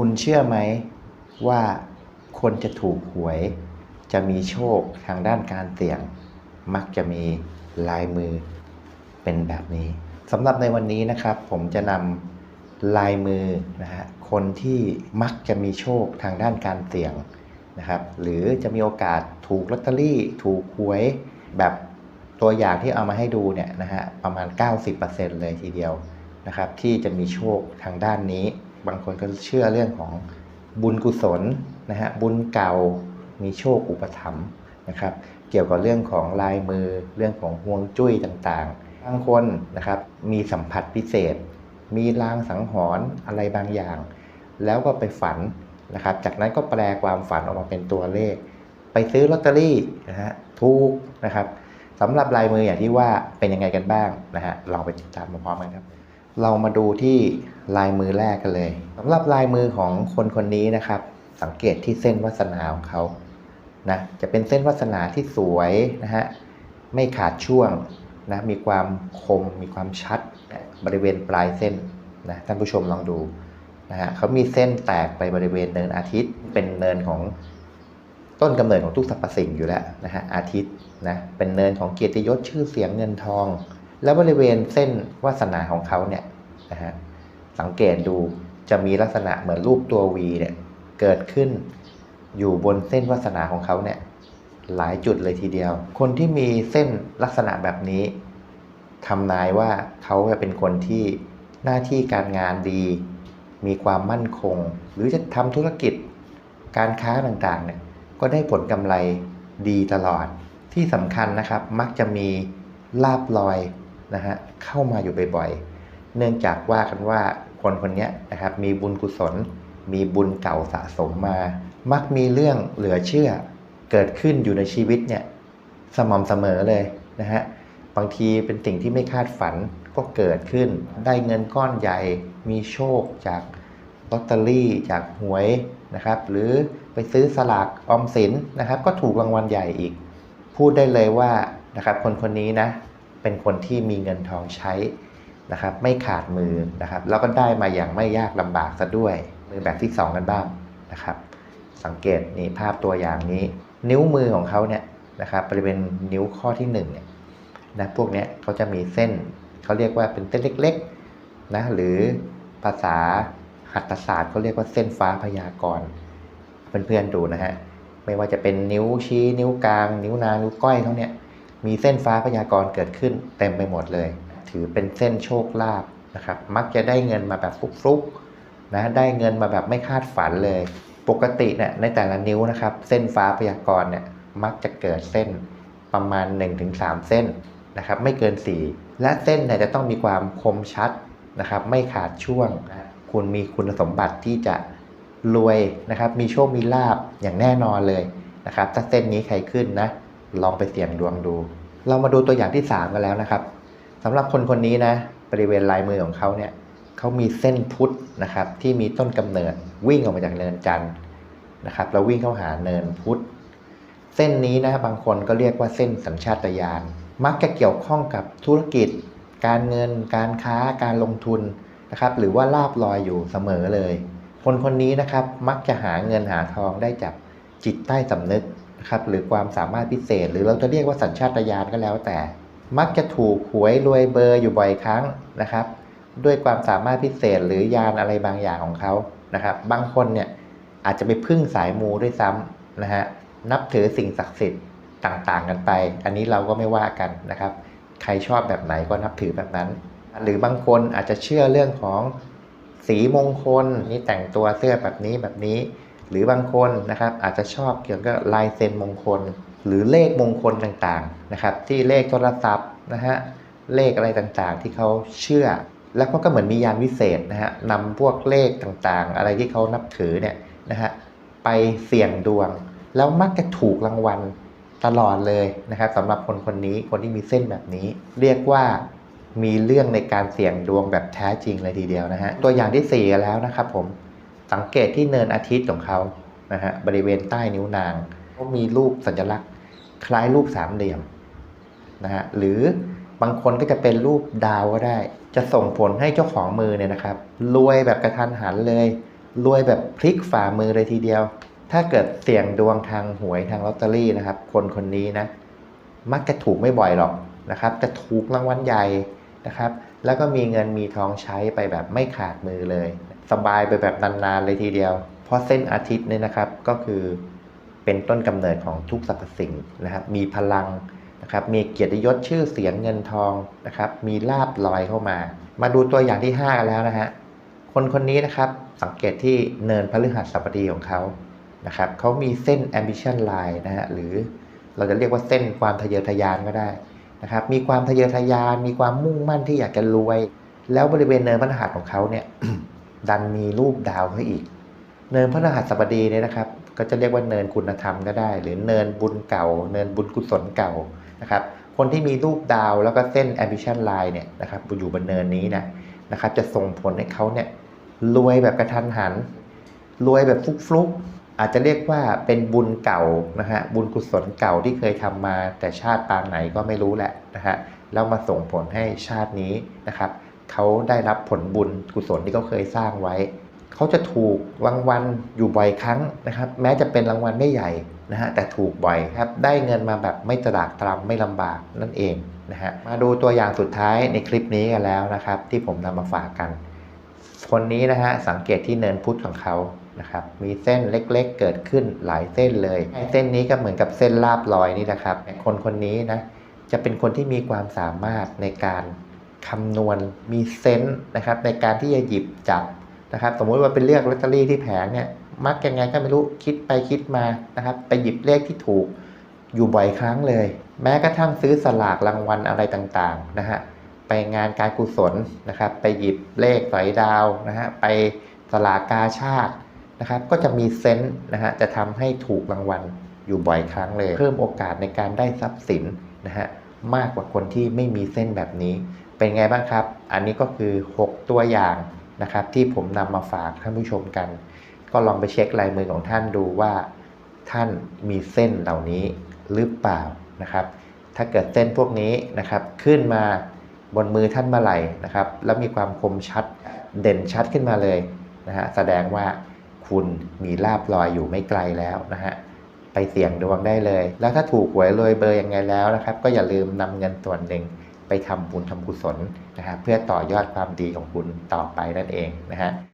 คุณเชื่อไหมว่าคนจะถูกหวย จะมีโชคทางด้านการเสี่ยง มักจะมีลายมือเป็นแบบนี้สำหรับในวันนี้นะครับ ผมจะนำลายมือนะฮะคนที่มักจะมีโชคทางด้านการเสี่ยงนะครับ หรือจะมีโอกาสถูกลอตเตอรี่ ถูกหวยแบบตัวอย่างที่เอามาให้ดูเนี่ยนะฮะประมาณ 90%เลยทีเดียวนะครับ ที่จะมีโชคทางด้านนี้ บางคนก็เชื่อเรื่องของบุญกุศลนะฮะบุญเก่ามีโชคอุปถัมภ์นะครับ เกี่ยวกับเรื่องของลายมือเรื่องของห่วงจุ้ยต่างๆ บางคนนะครับมีสัมผัสพิเศษ มีลางสังหรณ์อะไรบางอย่าง แล้วก็ไปฝันนะครับ จากนั้นก็แปลความฝันออกมาเป็นตัวเลข ไปซื้อลอตเตอรี่นะฮะถูกนะครับสำหรับลายมืออย่างที่ว่าเป็นยังไงกันบ้างนะฮะลองไปติดตามมาพร้อมกันครับ เรามาดูที่ลายมือแรกกันเลยสำหรับลายมือของคนคนนี้นะครับ สังเกตที่เส้นวาสนาของเขานะจะเป็นเส้นวาสนาที่สวยนะฮะไม่ขาดช่วงนะมีความคมมีความชัดนะบริเวณปลายเส้นนะท่านผู้ชมลองดูนะฮะเขามีเส้นแตกไปบริเวณเนินอาทิตย์ เป็นเนินของต้นกำเนิดของทุกสรรพสิ่งอยู่แล้วนะฮะอาทิตย์นะเป็นเนินของเกียรติยศชื่อเสียงเงินทอง แล้วบริเวณเส้นวาสนาของเขาเนี่ยนะฮะสังเกตดูจะมีลักษณะเหมือนรูปตัว V เนี่ยเกิดขึ้นอยู่บนเส้นวาสนาของเขาเนี่ยหลายจุดเลยทีเดียว คนที่มีเส้นลักษณะแบบนี้ทำนายว่าเขาจะเป็นคนที่หน้าที่การงานดี มีความมั่นคง หรือจะทำธุรกิจ การค้าต่างๆเนี่ยก็ได้ผลกำไรดีตลอดที่สำคัญนะครับ มักจะมีลาบลอย นะฮะเข้ามาอยู่บ่อยๆ เนื่องจากว่ากันว่าคนคนนี้นะครับมีบุญกุศล มีบุญเก่าสะสมมา มักมีเรื่องเหลือเชื่อเกิดขึ้นอยู่ในชีวิตเนี่ยสม่ำเสมอเลยนะฮะบางทีเป็นสิ่งที่ไม่คาดฝันก็เกิดขึ้น ได้เงินก้อนใหญ่ มีโชคจากลอตเตอรี่จากหวยนะครับหรือไปซื้อสลากออมสินนะครับ ก็ถูกรางวัลใหญ่อีก พูดได้เลยว่านะครับคนคนนี้นะ เป็นคนที่มีเงินทองใช้นะครับ ไม่ขาดมือนะครับ แล้วก็ได้มาอย่างไม่ยากลำบากซะด้วย มือแบบที่ 2 กันบ้างนะครับ สังเกตนี่ภาพตัวอย่างนี้ นิ้วมือของเขาเนี่ยนะครับบริเวณนิ้วข้อที่1เนี่ยนะพวกเนี้ยเขาจะมีเส้นเขาเรียกว่าเป็นเส้นเล็กๆนะหรือภาษาหัตถศาสตร์เขาเรียกว่าเส้นฟ้าพยากรณ์เพื่อนๆดูนะฮะไม่ว่าจะเป็นนิ้วชี้นิ้วกลาง นิ้วนางนิ้วก้อยเขาเนี่ย มีเส้นฟ้าพยากรณ์เกิดขึ้นเต็มไปหมดเลย ถือเป็นเส้นโชคลาภนะครับ มักจะได้เงินมาแบบฟลุกๆนะได้เงินมาแบบไม่คาดฝันเลย ปกติเนี่ยในแต่ละนิ้วนะครับ เส้นฟ้าพยากรณ์เนี่ยมักจะเกิดเส้นประมาณ 1-3 เส้นนะครับไม่เกิน 4 และเส้นเนี่ยจะต้องมีความคมชัดนะครับ ไม่ขาดช่วง คุณมีคุณสมบัติที่จะรวยนะครับ มีโชคมีลาบอย่างแน่นอนเลยนะครับ ถ้าเส้นนี้ใครขึ้นนะ ลองไปเสี่ยงดวงดู เรามาดูตัวอย่างที่ 3 กันแล้วนะครับสำหรับคนคนนี้นะบริเวณลายมือของเขาเนี่ยเขามีเส้นพุทธนะครับที่มีต้นกำเนิดวิ่งออกมาจากเนินจันทร์นะครับแล้ววิ่งเข้าหาเนินพุทธเส้นนี้นะบางคนก็เรียกว่าเส้นสัญชาตญาณมักจะเกี่ยวข้องกับธุรกิจ การเงิน การค้า การลงทุนนะครับหรือว่าลาบลอยอยู่เสมอเลย คนคนนี้นะครับมักจะหาเงินหาทองได้จากจิตใต้สำนึก นะครับหรือความสามารถพิเศษ หรือเราจะเรียกว่าสัญชาตญาณก็แล้วแต่ มักจะถูกหวยรวยเบอร์อยู่บ่อยครั้งนะครับ ด้วยความสามารถพิเศษหรือยานอะไรบางอย่างของเขานะครับ บางคนเนี่ยอาจจะไปพึ่งสายมูด้วยซ้ำนะฮะนับถือสิ่งศักดิ์สิทธิ์ต่างๆ กันไป อันนี้เราก็ไม่ว่ากันนะครับ ใครชอบแบบไหนก็นับถือแบบนั้น หรือบางคนอาจจะเชื่อเรื่องของสีมงคลนี่แต่งตัวเสื้อแบบนี้แบบนี้ หรือบางคนนะครับอาจจะชอบเกี่ยวกับลายเซ็นมงคล หรือเลขมงคลต่างๆนะครับ ที่เลขโทรศัพท์นะฮะเลขอะไรต่างๆ ที่เขาเชื่อ แล้วก็เหมือนมียานวิเศษนะฮะนำพวกเลขต่างๆ อะไรที่เขานับถือเนี่ยนะฮะไปเสี่ยงดวง แล้วมักจะถูกรางวัลตลอดเลยนะครับสำหรับคนคนนี้คนที่มีเส้นแบบนี้ เรียกว่ามีเรื่องในการเสี่ยงดวงแบบแท้จริงเลยทีเดียวนะฮะตัวอย่างที่สี่แล้วนะครับผม สังเกตที่เนินอาทิตย์ของเขานะฮะบริเวณใต้นิ้วนางเขามีรูปสัญลักษณ์ คล้ายรูปสามเหลี่ยมนะฮะหรือบางคนก็จะเป็นรูปดาวก็ได้ จะส่งผลให้เจ้าของมือเนี่ยนะครับรวยแบบกระทันหันเลยรวยแบบพลิกฝ่ามือเลยทีเดียว ถ้าเกิดเสี่ยงดวงทางหวยทางลอตเตอรี่นะครับ คนคนนี้นะ มักจะถูกไม่บ่อยหรอกนะครับ จะถูกรางวัลใหญ่นะครับ แล้วก็มีเงินมีทองใช้ไปแบบไม่ขาดมือเลย สบายไปแบบนานๆเลยทีเดียว เพราะเส้นอาทิตย์เนี่ยนะครับก็คือเป็นต้นกำเนิดของทุกสรรพสิ่งนะครับ มีพลังนะครับ มีเกียรติยศชื่อเสียงเงินทองนะครับ มีลาบลอยเข้ามา มาดูตัวอย่างที่ 5 กันแล้วนะฮะ คนคนนี้นะครับสังเกตที่เนินพฤหัสบดีของเขานะครับเขามีเส้น ambition line นะฮะหรือเราจะเรียกว่าเส้นความทะเยอทะยานก็ได้นะครับ มีความทะเยอทะยาน มีความมุ่งมั่นที่อยากจะรวย แล้วบริเวณเนินพฤหัสของเขาเนี่ย ดันมีรูปดาวเขาอีก เนินพฤหัสบดีเนี่ยนะครับ ก็จะเรียกว่าเนินคุณธรรมก็ได้ หรือเนินบุญเก่า เนินบุญกุศลเก่านะครับ คนที่มีรูปดาวแล้วก็เส้น ambition line เนี่ยนะครับอยู่บนเนินนี้นะนะครับ จะส่งผลให้เขาเนี่ยรวยแบบกระทันหัน รวยแบบฟลุกๆ อาจจะเรียกว่าเป็นบุญเก่านะฮะบุญกุศลเก่าที่เคยทำมาแต่ชาติปางไหนก็ไม่รู้แหละนะฮะแล้วมาส่งผลให้ชาตินี้นะครับ เขาได้รับผลบุญกุศลที่เขาเคยสร้างไว้ เขาจะถูกรางวัลอยู่บ่อยครั้งนะครับ แม้จะเป็นรางวัลไม่ใหญ่นะฮะแต่ถูกบ่อยครับ ได้เงินมาแบบไม่ตรากตรำไม่ลำบากนั่นเองนะฮะมาดูตัวอย่างสุดท้ายในคลิปนี้กันแล้วนะครับ ที่ผมนำมาฝากกัน คนนี้นะฮะสังเกตที่เนินพุทธของเขานะครับมีเส้นเล็กๆ เกิดขึ้นหลายเส้นเลยเส้นนี้ก็เหมือนกับเส้นลาบลอยนี่นะครับ คนคนนี้นะจะเป็นคนที่มีความสามารถในการ คำนวณมีเซนส์นะครับในการที่จะหยิบจับนะครับ สมมุติว่าเป็นเลือกลอตเตอรี่ที่แผงเนี่ยมักยังไงก็ไม่รู้คิดไปคิดมานะครับไปหยิบเลขที่ถูกอยู่บ่อยครั้งเลย แม้กระทั่งซื้อสลากรางวัลอะไรต่างๆนะฮะไปงานการกุศลนะครับ ไปหยิบเลขสอยดาวนะฮะไปสลากกาชาตินะครับ ก็จะมีเซนต์นะฮะจะทำให้ถูกรางวัลอยู่บ่อยครั้งเลย เพิ่มโอกาสในการได้ทรัพย์สินนะฮะมากกว่าคนที่ไม่มีเส้นแบบนี้ เป็นไงบ้างครับ อันนี้ก็คือ 6 ตัวอย่างนะครับ ที่ผมนำมาฝากท่านผู้ชมกัน ก็ลองไปเช็คลายมือของท่านดูว่า ท่านมีเส้นเหล่านี้หรือเปล่านะครับ ถ้าเกิดเส้นพวกนี้นะครับ ขึ้นมาบนมือท่านเมื่อไหร่นะครับ แล้วมีความคมชัดเด่นชัดขึ้นมาเลยนะฮะแสดงว่าคุณมีลาบลอยอยู่ไม่ไกลแล้วนะฮะไปเสี่ยงดวงได้เลย แล้วถ้าถูกหวยรวยเบอร์ยังไงแล้วนะครับ ก็อย่าลืมนำเงินส่วนหนึ่ง ไปทำบุญทำกุศลนะฮะเพื่อต่อยอดความดีของคุณต่อไปนั่นเองนะฮะ